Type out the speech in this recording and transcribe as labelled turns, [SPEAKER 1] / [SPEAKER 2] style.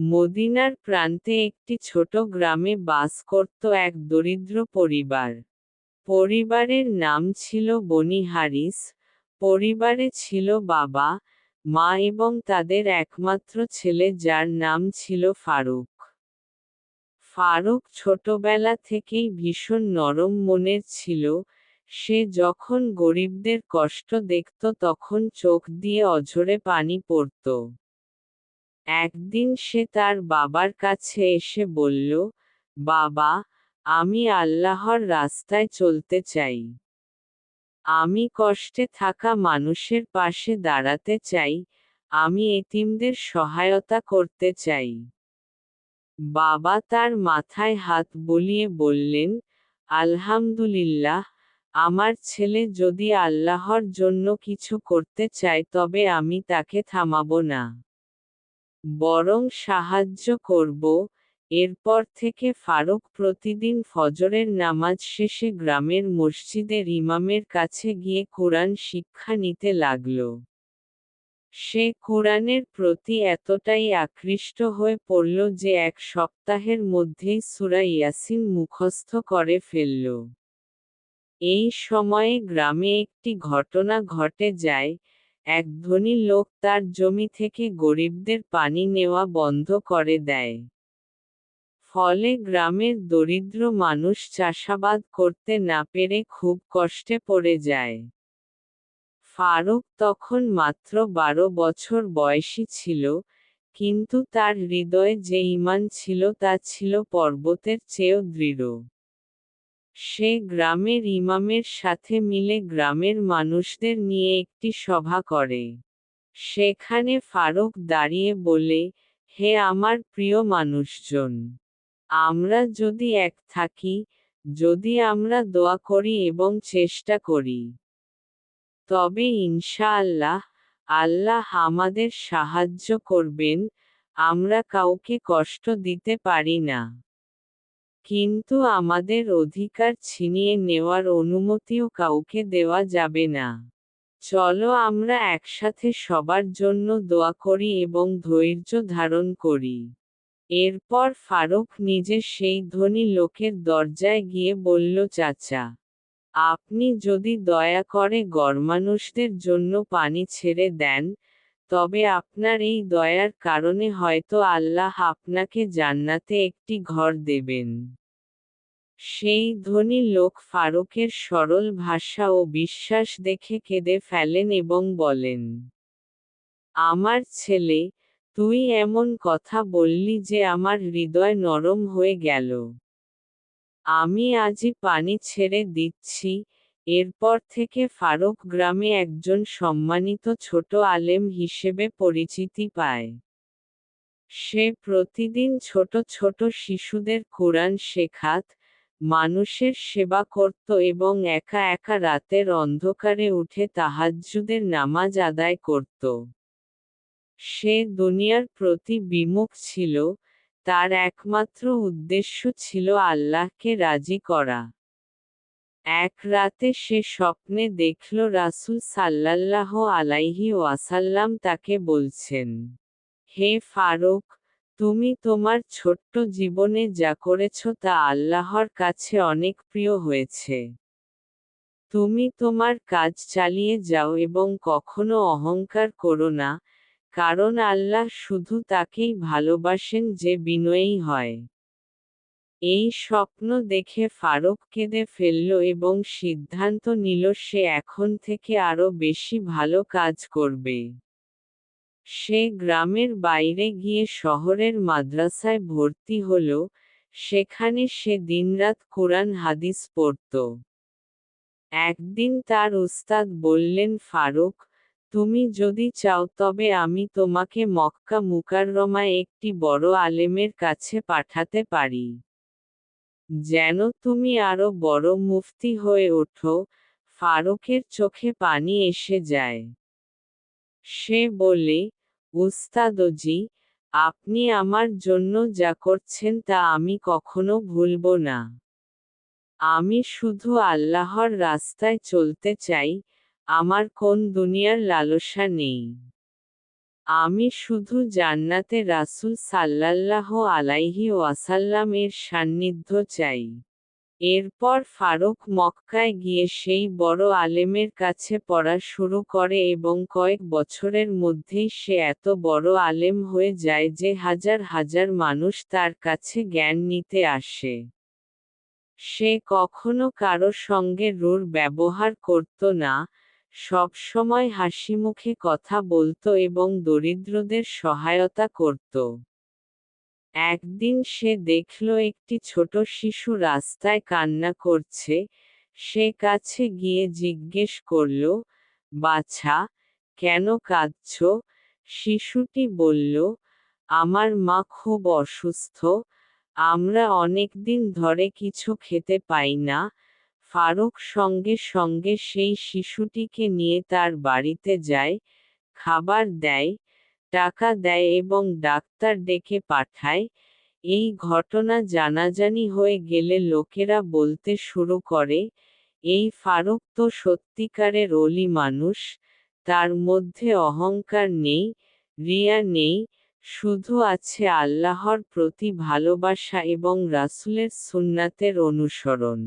[SPEAKER 1] মদিনার প্রান্তে একটি ছোট গ্রামে বাস করত এক দরিদ্র পরিবার। পরিবারের নাম ছিল বনি হারিস, পরিবারে ছিল বাবা, মা এবং তাদের একমাত্র ছেলে যার নাম ছিল ফারুক। ফারুক ছোটবেলা থেকেই ভীষণ নরম মনের ছিল, সে যখন গরিবদের কষ্ট দেখত তখন চোখ দিয়ে অঝরে পানি পড়ত। একদিন সে তার বাবার কাছে এসে বলল, বাবা, আমি আল্লাহর রাস্তায় চলতে চাই। আমি কষ্টে থাকা মানুষের পাশে দাঁড়াতে চাই। আমি এতিমদের সহায়তা করতে চাই বাবা তার মাথায় হাত বুলিয়ে বললেন, আলহামদুলিল্লাহ, আমার ছেলে যদি আল্লাহর জন্য কিছু করতে চায় তবে আমি তাকে থামাব না। বরং সাহায্য করব। এরপর থেকে ফারুক প্রতিদিন ফজরের নামাজ শেষে গ্রামের মসজিদের ইমামের কাছে গিয়ে কোরআন শিক্ষা নিতে লাগল। সে কোরআনের প্রতি এতটাই আকৃষ্ট হয়ে পড়ল যে এক সপ্তাহের মধ্যেই সুরা ইয়াসিন মুখস্থ করে ফেলল। এই সময়ে গ্রামে একটি ঘটনা ঘটে যায় এক ধনী লোক তার জমি থেকে গরিবদের পানি নেওয়া বন্ধ করে দেয়। ফলে গ্রামের দরিদ্র মানুষ চাষাবাদ করতে না পেরে খুব কষ্টে পড়ে যায়। ফারুক তখন মাত্র বারো বছর বয়সী ছিল, কিন্তু তার হৃদয়ে যে ইমান ছিল তা ছিল পর্বতের চেয়েও দৃঢ়। সে গ্রামের ইমামের সাথে মিলে গ্রামের মানুষদের নিয়ে একটি সভা করে। সেখানে ফারুক দাঁড়িয়ে বলে, হে আমার প্রিয় মানুষজন, আমরা যদি এক থাকি, যদি আমরা দোয়া করি এবং চেষ্টা করি, তবে ইনশাআল্লাহ আল্লাহ আমাদের সাহায্য করবেন, আমরা কাউকে কষ্ট দিতে পারি না। কিন্তু আমাদের অধিকার ছিনিয়ে নেওয়ার অনুমতিও কাউকে দেওয়া যাবে না। চলো আমরা একসাথে সবার জন্য দোয়া করি এবং ধৈর্য ধারণ করি। এরপর ফারুক নিজে সেই ধনী লোকের দরজায় গিয়ে বলল, চাচা, আপনি যদি দয়া করে গরমানুষদের জন্য পানি ছেড়ে দেন তবে আপনার এই দয়ার কারণে হয়তো আল্লাহ আপনাকে জান্নাতে একটি ঘর দেবেন। সেই ধনী লোক ফারুকের সরল ভাষা ও বিশ্বাস দেখে কেঁদে ফেলেন এবং বলেন, আমার ছেলে, তুই এমন কথা বললি যে আমার হৃদয় নরম হয়ে গেল। আমি আজই পানি ছেড়ে দিচ্ছি এরপর থেকে ফারুক গ্রামে একজন সম্মানিত ছোট আলেম হিসেবে পরিচিতি পায়। সে প্রতিদিন ছোট ছোট শিশুদের কোরআন শেখাত, মানুষের সেবা করত এবং একা একা রাতের অন্ধকারে উঠে তাহাজ্জুদের নামাজ আদায় করত। সে দুনিয়ার প্রতি বিমুখ ছিল, তার একমাত্র উদ্দেশ্য ছিল আল্লাহকে রাজি করা। এক রাতে সে স্বপ্নে দেখল রাসুল সাল্লাল্লাহ আলাইহি ওয়াসাল্লাম তাকে বলছেন, হে ফারুক, তুমি তোমার ছোট্ট জীবনে যা করেছ তা আল্লাহর কাছে অনেক প্রিয় হয়েছে। তুমি তোমার কাজ চালিয়ে যাও এবং কখনো অহংকার করো না, কারণ আল্লাহ শুধু তাকেই ভালোবাসেন যে বিনয়ী হয়। এই স্বপ্ন দেখে ফারুক কেঁদে ফেলল এবং সিদ্ধান্ত নিল সে এখন থেকে আরও বেশি ভালো কাজ করবে। সে গ্রামের বাইরে গিয়ে শহরের মাদ্রাসায় ভর্তি হল, সেখানে সে দিনরাত কোরআন হাদিস পড়ত। একদিন তার উস্তাদ বললেন, ফারুক, তুমি যদি চাও তবে আমি তোমাকে মক্কা মুকাররমায় একটি বড় আলেমের কাছে পাঠাতে পারি। যেন তুমি আরও বড় মুফতি হয়ে ওঠো, ফারুকের চোখে পানি এসে যায়। সে বলে, উস্তাদজি, আপনি আমার জন্য যা করছেন তা আমি কখনো ভুলব না। আমি শুধু আল্লাহর রাস্তায় চলতে চাই, আমার কোন দুনিয়ার লালসা নেই। আমি শুধু জান্নাতে রাসূল সাল্লাল্লাহু আলাইহি ওয়াসাল্লাম এর সান্নিধ্য চাই। এরপর ফারুক মক্কায় গিয়ে সেই বড় আলেমের কাছে পড়া শুরু করে এবং কয়েক বছরের মধ্যেই সে এত বড় আলেম হয়ে যায় যে হাজার হাজার মানুষ তার কাছে জ্ঞান নিতে আসে। সে কখনো কারও সঙ্গে রুর ব্যবহার করত না সবসময় হাসিমুখে কথা বলতো এবং দরিদ্রদের সহায়তা করত। একদিন সে দেখল একটি ছোট শিশু রাস্তায় কান্না করছে। সে কাছে গিয়ে জিজ্ঞেস করল, বাছা, কেন কাঁদছ? শিশুটি বলল, আমার মা খুব অসুস্থ। আমরা অনেক দিন ধরে কিছু খেতে পাই না। ফারুক সঙ্গে সঙ্গে সেই শিশুটিকে নিয়ে তার বাড়িতে যায়, খাবার দেয়, টাকা দেয় এবং ডাক্তার ডেকে পাঠায়। এই ঘটনা জানাজানি হয়ে গেলে লোকেরা বলতে শুরু করে, এই ফারুক তো সত্যিকারের অলি মানুষ, তার মধ্যে অহংকার নেই, রিয়া নেই, শুধু আছে আল্লাহর প্রতি ভালোবাসা এবং রাসুলের সুন্নাতের অনুসরণ।